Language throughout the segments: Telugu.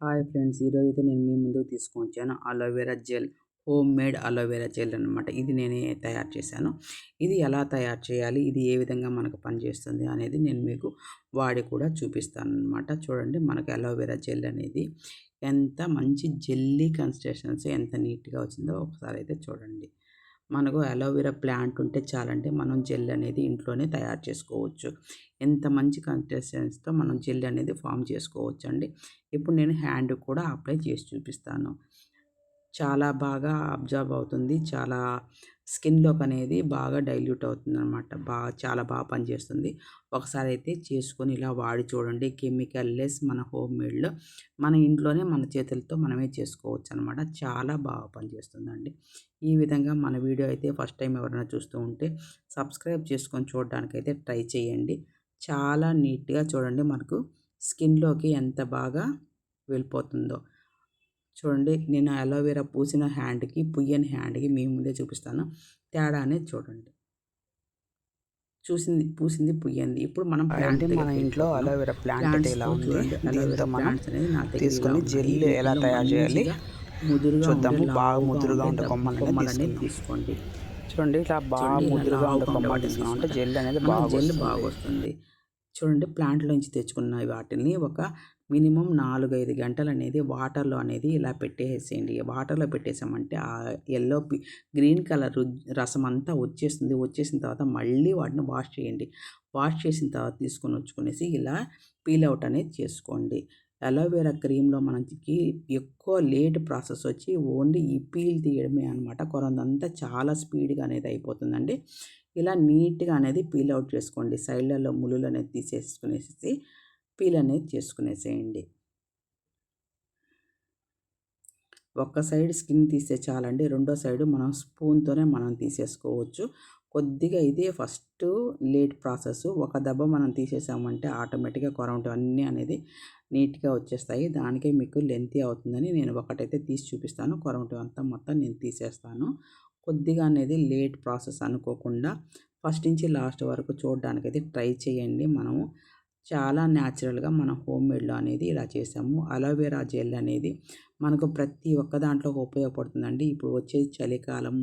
హాయ్ ఫ్రెండ్స్ ఈరోజు అయితే నేను మీ ముందుకు తీసుకొచ్చాను aloe vera gel home made aloe vera gel అనమాట ఇది నేనే తయారు చేశాను. ఇది ఎలా తయారు చేయాలి ఇది ఏ విధంగా మనకు పనిచేస్తుంది అనేది నేను మీకు వాడి కూడా చూపిస్తాను అనమాట చూడండి మనకు అలోవెరా జెల్ అనేది ఎంత మంచి జెల్లీ కన్సిస్టెన్సీ ఎంత నీట్గా వచ్చిందో ఒకసారి అయితే చూడండి. మనకు అలోవెరా ప్లాంట్ ఉంటే చాలంటే మనం జెల్ అనేది ఇంట్లోనే తయారు చేసుకోవచ్చు. ఎంత మంచి కన్సిస్టెన్స్తో మనం జెల్ అనేది ఫామ్ చేసుకోవచ్చు అండి ఇప్పుడు నేను హ్యాండ్ కూడా అప్లై చేసి చూపిస్తాను. చాలా బాగా అబ్జర్వ్ అవుతుంది. చాలా స్కిన్లోకి అనేది బాగా డైల్యూట్ అవుతుంది అనమాట బాగా చాలా బాగా పనిచేస్తుంది. ఒకసారి అయితే చేసుకొని ఇలా వాడి చూడండి. కెమికల్ లెస్ మన హోమ్ మేడ్లో మన ఇంట్లోనే మన చేతులతో మనమే చేసుకోవచ్చు అనమాట చాలా బాగా పనిచేస్తుందండి. ఈ విధంగా మన వీడియో అయితే ఫస్ట్ టైం ఎవరైనా చూస్తూ ఉంటే సబ్స్క్రైబ్ చేసుకొని చూడడానికైతే ట్రై చేయండి. చాలా నీట్గా చూడండి మనకు స్కిన్లోకి ఎంత బాగా వెళ్ళిపోతుందో. చూడండి నేను అలోవెరా పూసిన హ్యాండ్కి పుయ్యని హ్యాండ్కి మీ ముందే చూపిస్తాను. తేడా అనేది చూడండి. చూసింది పూసింది పుయ్యింది. ఇప్పుడు మనం అంటే మన ఇంట్లో అలోవెరా ప్లాంట్ ఎలా ఉంది? దీంతో మనం తీసుకొని జెల్ ఎలా తయారు చేయాలి? ముదురుగా చూద్దాము. బాగా ముదురుగా ఉండే కొమ్మలు కొమ్మలనేది తీసుకోండి. చూడండి ఇట్లా బాగా ముదురుగా ఉండే కొమ్మలు తీసుకున్నామంటే జెల్ అనేది బాగా జెల్ బాగా వస్తుంది. చూడండి ప్లాంట్లోంచి తెచ్చుకున్న వాటిని ఒక మినిమం నాలుగైదు గంటలు అనేది వాటర్లో అనేది ఇలా పెట్టేసేయండి. వాటర్లో పెట్టేసామంటే ఆ ఎల్లో గ్రీన్ కలర్ రసం అంతా వచ్చేస్తుంది. వచ్చేసిన తర్వాత మళ్ళీ వాటిని వాష్ చేయండి. వాష్ చేసిన తర్వాత తీసుకొని వచ్చుకునేసి ఇలా పీల్ అవుట్ అనేది చేసుకోండి. అలోవేరా క్రీమ్లో మనకి ఎక్కువ లేట్ ప్రాసెస్ వచ్చి ఓన్లీ ఈ పీల్ తీయడమే అనమాట కొరందంతా చాలా స్పీడ్గా అనేది అయిపోతుందండి. ఇలా నీట్గా అనేది పీల్ అవుట్ చేసుకోండి. సైడ్లలో ముళ్ళు అనేది తీసేసుకునేసి పీల్ అనేది చేసుకునేసేయండి. ఒక్క సైడ్ స్కిన్ తీస్తే చాలండి. రెండో సైడ్ మనం స్పూన్తోనే మనం తీసేసుకోవచ్చు. కొద్దిగా ఇదే ఫస్ట్ లేట్ ప్రాసెస్. ఒక దెబ్బ మనం తీసేసామంటే ఆటోమేటిక్గా కొరవంటి అన్నీ అనేది నీట్గా వచ్చేస్తాయి. దానికే మీకు లెంతీ అవుతుందని నేను ఒకటైతే తీసి చూపిస్తాను. కొరవంటి అంతా మొత్తం నేను తీసేస్తాను. కొద్దిగా అనేది లేట్ ప్రాసెస్ అనుకోకుండా ఫస్ట్ నుంచి లాస్ట్ వరకు చూడడానికైతే ట్రై చేయండి. మనము చాలా న్యాచురల్గా మనం హోమ్ మేడ్లో అనేది ఇలా చేసాము. అలోవెరా జెల్ అనేది మనకు ప్రతి ఒక్క దాంట్లో ఉపయోగపడుతుందండి. ఇప్పుడు వచ్చేది చలికాలం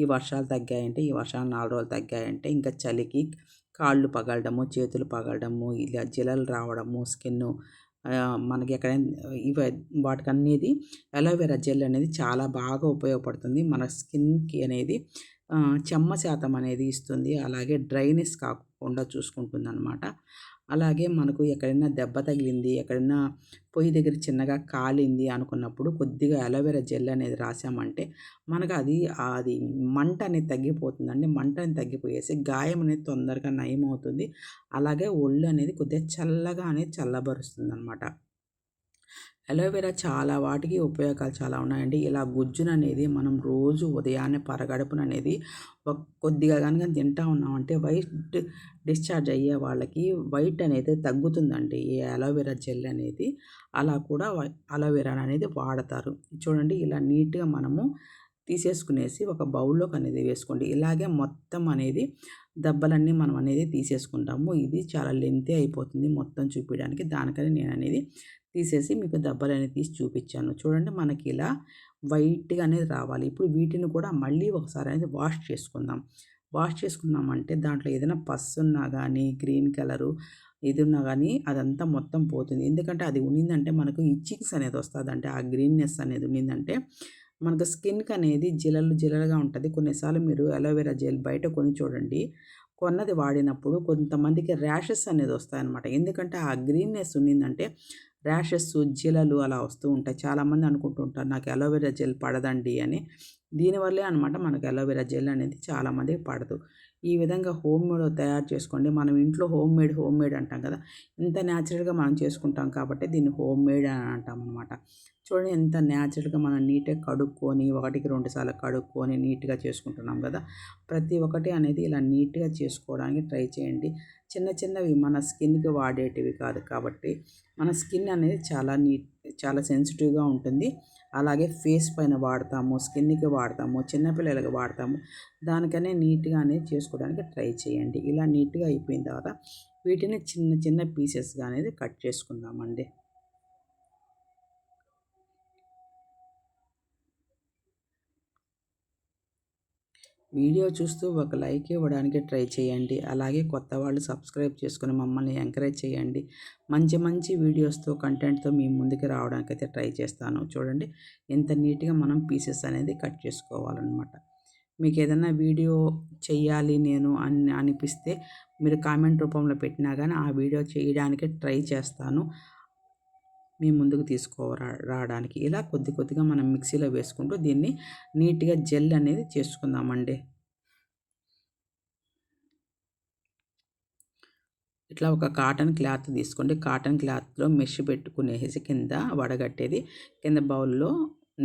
ఈ వర్షాలు తగ్గాయంటే ఈ వర్షాలు నాలుగు రోజులు తగ్గాయంటే ఇంకా చలికి కాళ్ళు పగలడము చేతులు పగలడము ఇలా జిలలు రావడము స్కిన్ మనకి ఎక్కడైనా ఇవి వాటికనేది అలోవెరా జెల్ అనేది చాలా బాగా ఉపయోగపడుతుంది. మన స్కిన్కి అనేది చెమ్మ శాతం అనేది ఇస్తుంది. అలాగే డ్రైనెస్ కాకుండా చూసుకుంటుంది అనమాట అలాగే మనకు ఎక్కడైనా దెబ్బ తగిలింది ఎక్కడైనా పొయ్యి దగ్గర చిన్నగా కాలింది అనుకున్నప్పుడు కొద్దిగా అలోవెరా జెల్ అనేది రాసామంటే మనకు అది అది మంట అనేది తగ్గిపోతుందండి. మంట అనేది తగ్గిపోయేసి గాయం అనేది తొందరగా నయం అవుతుంది అలాగే ఒళ్ళు అనేది కొద్దిగా చల్లగా అనేది చల్లబరుస్తుంది అనమాట అలోవెరా చాలా వాటికి ఉపయోగాలు చాలా ఉన్నాయండి. ఇలా గుజ్జును అనేది మనం రోజు ఉదయాన్నే పరగడుపున అనేది కొద్దిగా కనుక తింటా ఉన్నామంటే వైట్ డిశ్చార్జ్ అయ్యే వాళ్ళకి వైట్ అనేది తగ్గుతుందండి. ఈ అలోవెరా జెల్ అనేది అలా కూడా అలోవెరా అనేది వాడతారు. చూడండి ఇలా నీట్గా మనము తీసేసుకునేసి ఒక బౌల్లోకి అనేది వేసుకోండి. ఇలాగే మొత్తం అనేది దెబ్బలన్నీ మనం అనేది తీసేసుకుంటాము. ఇది చాలా లెంతీ అయిపోతుంది మొత్తం చూపించడానికి దానికని నేను అనేది తీసేసి మీకు దెబ్బలు అనేది తీసి చూపించాను. చూడండి మనకి ఇలా వైట్గా అనేది రావాలి. ఇప్పుడు వీటిని కూడా మళ్ళీ ఒకసారి అనేది వాష్ చేసుకుందాం. వాష్ చేసుకున్నామంటే దాంట్లో ఏదైనా పస్సు ఉన్నా కానీ గ్రీన్ కలరు ఇది ఉన్నా కానీ అదంతా మొత్తం పోతుంది. ఎందుకంటే అది ఉన్నిందంటే మనకు ఇచ్చింగ్స్ అనేది వస్తుంది. అంటే ఆ గ్రీన్నెస్ అనేది ఉన్నిందంటే మనకు స్కిన్కి అనేది జిలలు జిలలుగా ఉంటుంది. కొన్నిసార్లు మీరు అలోవెరా జెల్ బయట కొని చూడండి. కొన్నది వాడినప్పుడు కొంతమందికి ర్యాషెస్ అనేది వస్తాయన్నమాట. ఎందుకంటే ఆ గ్రీన్నెస్ ఉన్నిందంటే ర్యాషెస్ జిలలు అలా వస్తూ ఉంటాయి. చాలామంది అనుకుంటుంటారు నాకు అలోవెరా జెల్ పడదండి అని. దీనివల్లే అనమాట మనకు అలోవెరా జెల్ అనేది చాలామందికి పడదు. ఈ విధంగా హోమ్ మేడ్ తయారు చేసుకోండి. మనం ఇంట్లో హోమ్ మేడ్ హోమ్ మేడ్ అంటాం కదా ఇంత న్యాచురల్గా మనం చేసుకుంటాం కాబట్టి దీన్ని హోమ్ మేడ్ అని అంటాం అనమాట చూడండి ఎంత న్యాచురల్గా మనం నీట్గా కడుక్కొని ఒకటికి రెండు సార్లు కడుక్కొని నీట్గా చేసుకుంటున్నాం కదా ప్రతి ఒక్కటి అనేది ఇలా నీట్గా చేసుకోవడానికి ట్రై చేయండి. చిన్న చిన్నవి మన స్కిన్కి వాడేటివి కాదు కాబట్టి మన స్కిన్ అనేది చాలా నీట్ చాలా సెన్సిటివ్గా ఉంటుంది. అలాగే ఫేస్ పైన వాడతాము స్కిన్కి వాడతాము చిన్నపిల్లలకి వాడతాము. దానికనే నీట్గా అనేది చేసుకోవడానికి ట్రై చేయండి. ఇలా నీట్గా అయిపోయిన తర్వాత వీటిని చిన్న చిన్న పీసెస్గా అనేది కట్ చేసుకుందామండి. వీడియో చూస్తూ ఒక లైక్ ఇవ్వడానికి ట్రై చేయండి. అలాగే కొత్త వాళ్ళు సబ్స్క్రైబ్ చేసుకుని మమ్మల్ని ఎంకరేజ్ చేయండి. మంచి మంచి వీడియోస్తో కంటెంట్తో మీ ముందుకు రావడానికి అయితే ట్రై చేస్తాను. చూడండి ఎంత నీట్గా మనం పీసెస్ అనేది కట్ చేసుకోవాలన్నమాట. మీకు ఏదైనా వీడియో చేయాలి నేను అని అనిపిస్తే మీరు కామెంట్ రూపంలో పెట్టినా కానీ ఆ వీడియో చేయడానికి ట్రై చేస్తాను. మీ ముందుకు తీసుకోరా రావడానికి. ఇలా కొద్ది కొద్దిగా మనం మిక్సీలో వేసుకుంటూ దీన్ని నీట్గా జెల్ అనేది చేసుకుందామండి. ఇట్లా ఒక కాటన్ క్లాత్ తీసుకోండి. కాటన్ క్లాత్లో మెష్ పెట్టుకునేసి కింద వడగట్టేది. కింద బౌల్లో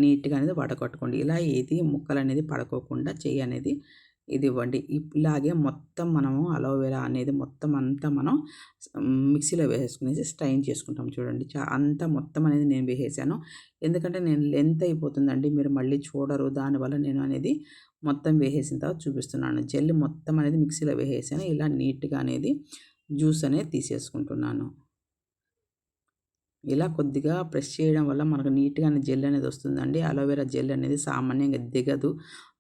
నీట్గా అనేది వడగట్టుకోండి. ఇలా ఏది ముక్కలు అనేది పడుకోకుండా చేయి అనేది ఇది ఇవ్వండి ఇలాగే మొత్తం మనము అలోవెరా అనేది మొత్తం అంతా మనం మిక్సీలో వేసేసుకునేసి స్ట్రైన్ చేసుకుంటాం చూడండి. చా అంతా మొత్తం అనేది నేను వేసేసాను. ఎందుకంటే నేను లెంత్ అయిపోతుందండి. మీరు మళ్ళీ చూడరు. దానివల్ల నేను అనేది మొత్తం వేసేసిన తర్వాత చూపిస్తున్నాను. జెల్ మొత్తం అనేది మిక్సీలో వేసేసాను. ఇలా నీట్గా అనేది జ్యూస్ అనేది తీసేసుకుంటున్నాను. ఇలా కొద్దిగా ప్రెస్ చేయడం వల్ల మనకు నీట్గా జెల్ అనేది వస్తుందండి. అలోవెరా జెల్ అనేది సామాన్యంగా దిగదు.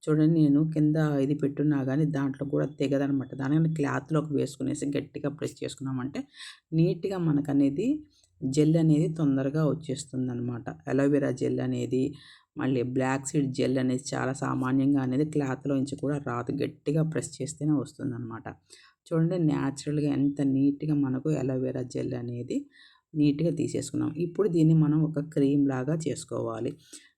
చూడండి నేను కింద ఇది పెట్టున్నా కానీ దాంట్లో కూడా తెగదనమాట దాని క్లాత్లోకి వేసుకునేసి గట్టిగా ప్రెస్ చేసుకున్నామంటే నీట్గా మనకు అనేది జెల్ అనేది తొందరగా వచ్చేస్తుంది అనమాట అలోవెరా జెల్ అనేది మళ్ళీ బ్లాక్ సీడ్ జెల్ అనేది చాలా సామాన్యంగా అనేది క్లాత్లో నుంచి కూడా రాదు. గట్టిగా ప్రెస్ చేస్తేనే వస్తుంది అనమాట చూడండి న్యాచురల్గా ఎంత నీట్గా మనకు అలోవెరా జెల్ అనేది నీట్గా తీసేసుకున్నాం. ఇప్పుడు దీన్ని మనం ఒక క్రీమ్ లాగా చేసుకోవాలి.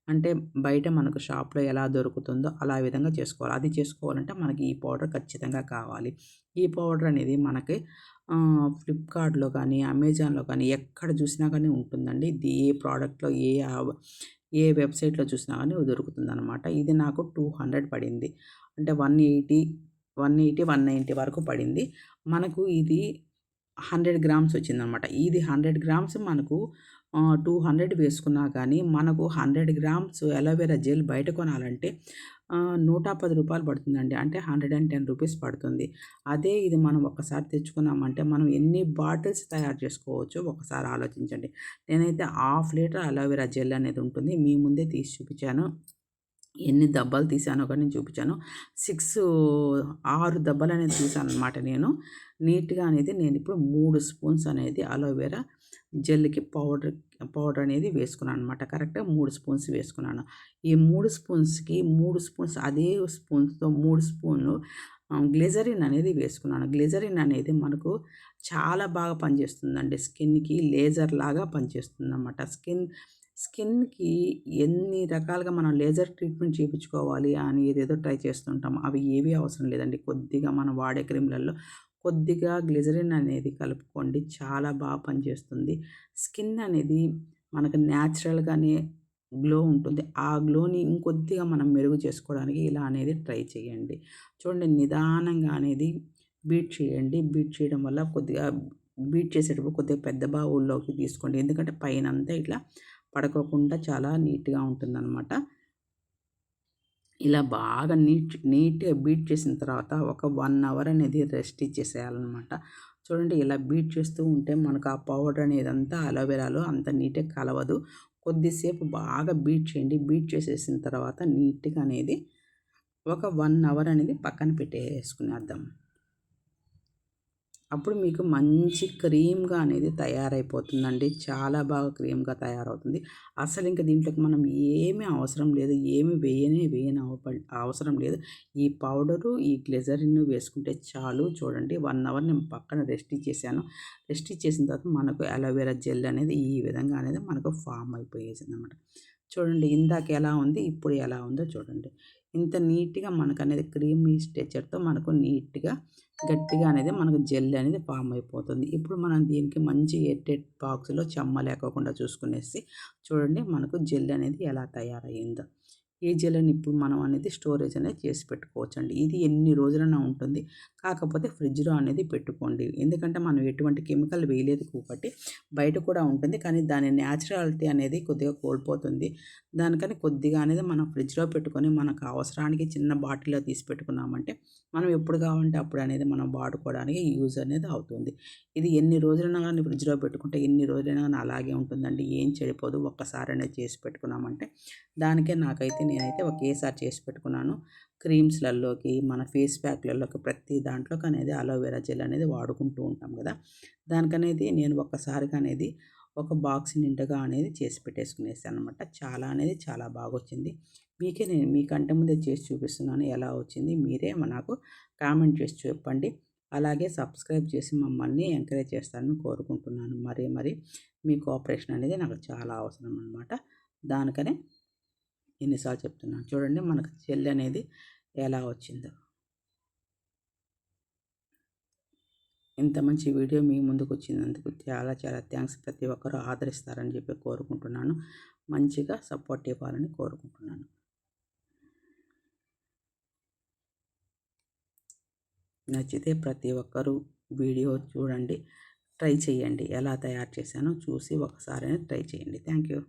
అంటే బయట మనకు షాప్లో ఎలా దొరుకుతుందో అలా విధంగా చేసుకోవాలి. అది చేసుకోవాలంటే మనకి ఈ పౌడర్ ఖచ్చితంగా కావాలి. ఈ పౌడర్ అనేది మనకి ఫ్లిప్కార్ట్లో కానీ అమెజాన్లో కానీ ఎక్కడ చూసినా కానీ ఉంటుందండి. ఇది ఏ ప్రోడక్ట్లో ఏ ఏ వెబ్సైట్లో చూసినా కానీ దొరుకుతుంది అనమాట ఇది నాకు టూ హండ్రెడ్ పడింది. అంటే one eighty one eighty one ninety వరకు పడింది. మనకు ఇది హండ్రెడ్ గ్రామ్స్ వచ్చిందనమాట ఇది హండ్రెడ్ గ్రామ్స్ మనకు టూ హండ్రెడ్ వేసుకున్నా కానీ మనకు హండ్రెడ్ గ్రామ్స్ అలోవెరా జెల్ బయట కొనాలంటే నూట పది రూపాయలు పడుతుందండి. అంటే హండ్రెడ్ అండ్ టెన్ రూపీస్ పడుతుంది. అదే ఇది మనం ఒకసారి తెచ్చుకున్నామంటే మనం ఎన్ని బాటిల్స్ తయారు చేసుకోవచ్చో ఒకసారి ఆలోచించండి. నేనైతే హాఫ్ లీటర్ అలోవెరా జెల్ అనేది ఉంటుంది. మీ ముందే తీసి చూపించాను. ఎన్ని దెబ్బలు తీసానో కానీ నేను చూపించాను. సిక్స్ ఆరు దెబ్బలు అనేది తీసాను అనమాట నేను. నీట్గా అనేది నేను ఇప్పుడు మూడు స్పూన్స్ అనేది అలోవెరా జెల్కి పౌడర్ పౌడర్ అనేది వేసుకున్నాను అనమాట కరెక్ట్గా మూడు స్పూన్స్ వేసుకున్నాను. ఈ మూడు స్పూన్స్కి మూడు స్పూన్స్ అదే స్పూన్స్తో మూడు స్పూన్లు గ్లిజరిన్ అనేది వేసుకున్నాను. గ్లిజరిన్ అనేది మనకు చాలా బాగా పనిచేస్తుందండి. స్కిన్కి లేజర్ లాగా పనిచేస్తుంది అనమాట స్కిన్ స్కిన్కి ఎన్ని రకాలుగా మనం లేజర్ ట్రీట్మెంట్ చేయించుకోవాలి అని ఏదేదో ట్రై చేస్తుంటాం. అవి ఏవి అవసరం లేదండి. కొద్దిగా మనం వాడే క్రీమ్లలో కొద్దిగా గ్లిజరిన్ అనేది కలుపుకోండి. చాలా బాగా పనిచేస్తుంది. స్కిన్ అనేది మనకు న్యాచురల్గానే గ్లో ఉంటుంది. ఆ గ్లోని ఇంకొద్దిగా మనం మెరుగు చేసుకోవడానికి ఇలా అనేది ట్రై చేయండి. చూడండి నిదానంగా అనేది బీట్ చేయండి. బీట్ చేయడం వల్ల కొద్దిగా బీట్ చేసేటప్పుడు కొద్దిగా పెద్ద బావుల్లోకి తీసుకోండి. ఎందుకంటే పైన అంతా ఇట్లా పడకోకుండా చాలా నీట్గా ఉంటుందన్నమాట. ఇలా బాగా నీట్ నీట్గా బీట్ చేసిన తర్వాత ఒక వన్ అవర్ అనేది రెస్ట్ ఇచ్చేసేయాలన్నమాట. చూడండి ఇలా బీట్ చేస్తూ ఉంటే మనకు ఆ పౌడర్ అనేది అంతా అలోవెరాలో అంత నీట్గా కలవదు. కొద్దిసేపు బాగా బీట్ చేయండి. బీట్ చేసేసిన తర్వాత నీట్గా అనేది ఒక వన్ అవర్ అనేది పక్కన పెట్టేసుకునేద్దాం. అప్పుడు మీకు మంచి క్రీమ్గా అనేది తయారైపోతుందండి. చాలా బాగా క్రీమ్గా తయారవుతుంది. అసలు ఇంకా దీంట్లోకి మనం ఏమీ అవసరం లేదు. ఏమి వేయనే వేయని అవసరం లేదు. ఈ పౌడరు ఈ గ్లెజరిన్ వేసుకుంటే చాలు. చూడండి వన్ అవర్ నేను పక్కన రెస్ట్ ఇచ్చేసాను. రెస్ట్ ఇచ్చేసిన తర్వాత మనకు అలోవెరా జెల్ అనేది ఈ విధంగా అనేది మనకు ఫామ్ అయిపోయేసింది అనమాట చూడండి ఇందాక ఎలా ఉంది ఇప్పుడు ఎలా ఉందో చూడండి. ఇంత నీట్గా మనకు అనేది క్రీమీ స్ట్రెచర్తో మనకు నీట్గా గట్టిగా అనేది మనకు జెల్ అనేది ఫామ్ అయిపోతుంది. ఇప్పుడు మనం దీనికి మంచి ఎయిర్టెడ్ బాక్స్లో చెమ్మ లేకోకుండా చూసుకునేసి చూడండి మనకు జెల్ అనేది ఎలా తయారయ్యిందో ఏ జెల్ని ఇప్పుడు మనం అనేది స్టోరేజ్ అనేది చేసి పెట్టుకోవచ్చు అండి ఇది ఎన్ని రోజులైనా ఉంటుంది. కాకపోతే ఫ్రిడ్జ్లో అనేది పెట్టుకోండి. ఎందుకంటే మనం ఎటువంటి కెమికల్ వేయలేదు కాబట్టి బయట కూడా ఉంటుంది. కానీ దాని న్యాచురాలిటీ అనేది కొద్దిగా కోల్పోతుంది. దానికని కొద్దిగా అనేది మనం ఫ్రిడ్జ్లో పెట్టుకొని మనకు అవసరానికి చిన్న బాటిల్లో తీసి పెట్టుకున్నామంటే మనం ఎప్పుడు కావాలంటే అప్పుడు అనేది మనం వాడుకోవడానికి యూజ్ అనేది అవుతుంది. ఇది ఎన్ని రోజులైనా కానీ ఫ్రిడ్జ్లో పెట్టుకుంటే ఎన్ని రోజులైనా కానీ అలాగే ఉంటుందండి. ఏం చెడిపోదు. ఒక్కసారి అనేది చేసి పెట్టుకున్నామంటే దానికే నాకైతే నేనైతే ఒకేసారి చేసి పెట్టుకున్నాను. క్రీమ్స్లలోకి మన ఫేస్ ప్యాక్లలోకి ప్రతి దాంట్లోకి అనేది అలోవెరా జెల్ అనేది వాడుకుంటూ ఉంటాం కదా! దానికనేది నేను ఒక్కసారిగా అనేది ఒక బాక్స్ నిండుగా అనేది చేసి పెట్టేసుకునేసాను అనమాట చాలా అనేది చాలా బాగా వచ్చింది మీకే నేను మీకంటే ముందే చేసి చూపిస్తున్నాను ఎలా వచ్చింది. మీరే నాకు కామెంట్ చేసి చెప్పండి. అలాగే సబ్స్క్రైబ్ చేసి మమ్మల్ని ఎంకరేజ్ చేస్తారని కోరుకుంటున్నాను. మరీ మరి మీ కోఆపరేషన్ అనేది నాకు చాలా అవసరం అనమాట దానికనే ఎన్నిసార్లు చెప్తున్నాను. చూడండి మనకు చెల్లి అనేది ఎలా వచ్చిందో. ఇంత మంచి వీడియో మీ ముందుకు వచ్చినందుకు చాలా చాలా థ్యాంక్స్. ప్రతి ఒక్కరూ ఆదరిస్తారని చెప్పి కోరుకుంటున్నాను. మంచిగా సపోర్ట్ ఇవ్వాలని కోరుకుంటున్నాను. నచ్చితే ప్రతి ఒక్కరూ వీడియో చూడండి. ట్రై చేయండి. ఎలా తయారు చేశానో చూసి ఒకసారి ట్రై చేయండి. Thank you.